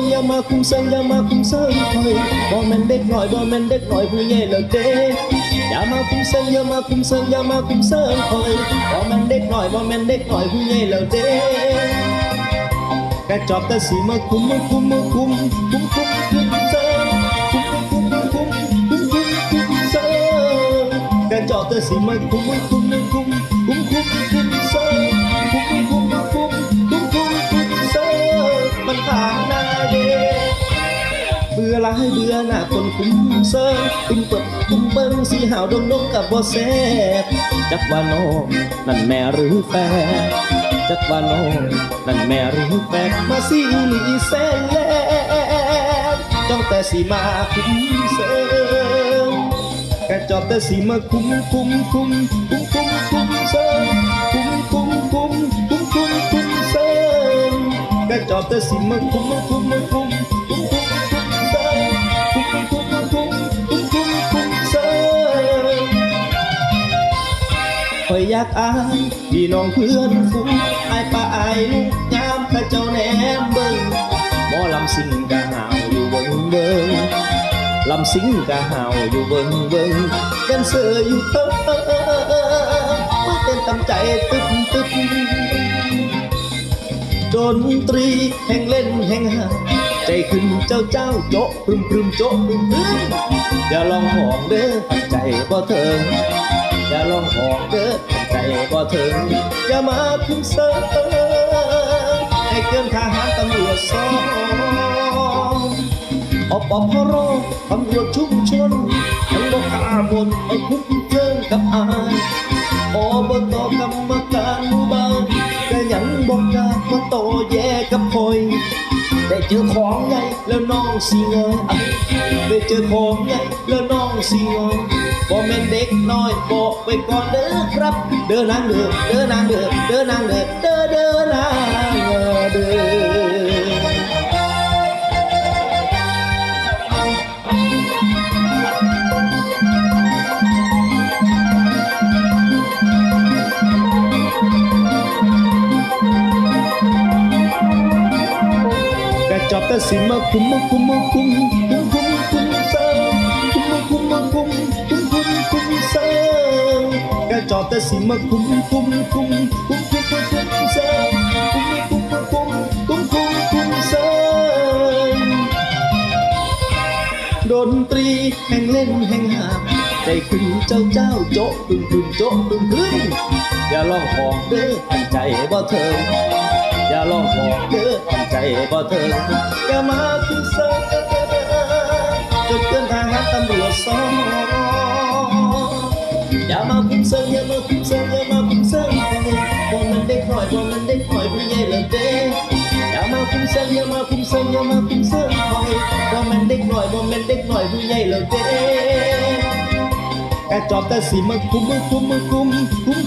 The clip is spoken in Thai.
คุมเซิงอย่ามาคุมเซิงคอยบ่แม่นเด็กน้อยบ่แม่นเด็กน้อยผู้ใหญ่แล้วเด้อย่ามาคุมเซิงอย่ามาคุมเซิงอย่ามาคุายเบื่อหน้าคนคุ้มเซิงตุ้มเปิดตุ้มเบิ้งสีหาวดงดงกับบ่แซ่บจักว่าน้องนั่นแม่หรือแฟนจักว่าน้องนั่นแม่หรือแฟนมาสิหลีแสนแล้วจ้องแต่สีมาคุ้มเซิงแค่จอบแต่สีมาคุ้มคุ้มคุ้มคุ้มคุ้มคุ้มเซิงคุ้มคุ้มคุ้มคุ้มคุ้มคุ้มเซิงแค่จอบแต่สีมาคุ้มมาคุ้มมาคุ้มคุ้ม อยากอายพี่น้องเพื่อนฝูงอายป้าอายลูกยามข้าเจ้าแหนมเบิ่งหมอลำสิงกะหาวอยู่เบิ่งเบิ่งลำสิงกะหาวอยู่เบิ่งเบิ่งแดนเซออยู่เถิงมาเต้นตำใจตึ๊บตึ๊บดนตรีแห่งเล่นแห่งหาใจขึ้นเจ้าเจ้าโจ๊ะพรึมพรึมโจ๊ะพรึมพรึมอย่าลองหองเด้อใจบ่เถิงอย่าลองหองเด้อ บ่เถิงอย่ามาคุ้มเสิร์ให้เกินทหารตำรวจสองอปพรตำรวจชุมชนทั้งบกกล้าบนไอ้คุ้มเชิงกับอายอบตกรรมการหมู่บ้านก็ยังบอกกล้ามาโตแย่กับคอย ได้เจอของใหญ่แล้วน้องสิงอยได้เจอของใหญ่แล้วน้องสิงอยบ่แม่นเด็กน้อยบอกไปก่อนเด้อครับ เด้อนางเด้อเด้อนางเด้อเด้อนางเด้อเด้อเด้อนางเด้อ จอบแต่สิมาคุมมาคุมมาคุมคุมคุมคุมเซิงคุมมาคุมมาคุมคุมคุมคุมเซิงแต่จอบแต่สิมาคุมคุมคุมคุมคุมคุมคุมเซิงคุมมาคุมมาคุมคุมคุมคุมเซิงดนตรีแห่งเล่นแห่งหาบใจขึ้นเจ้าเจ้าโจ๊ะปึ้งปึ้งโจ๊ะปึ้งปึ้งอย่าลองของเด้ออันใจบ่เถิง อย่าลองบอกเด้อใจบ่เถิงอย่ามาคุ้มเซิงจนเกินทหารตำรวจสองอย่ามาคุ้มเซิงอย่ามาคุ้มเซิงอย่ามาคุ้มเซิงบ่มันเด็กหน่อยบ่มันเด็กหน่อยผู้ใหญ่เละเด้อย่ามาคุ้มเซิงอย่ามาคุ้มเซิงอย่ามาคุ้มเซิงบ่มันเด็กหน่อยบ่มันเด็กหน่อยผู้ใหญ่เละเด้แค่จอบแต่สีมาคุ้มมาคุ้มมาคุมคุม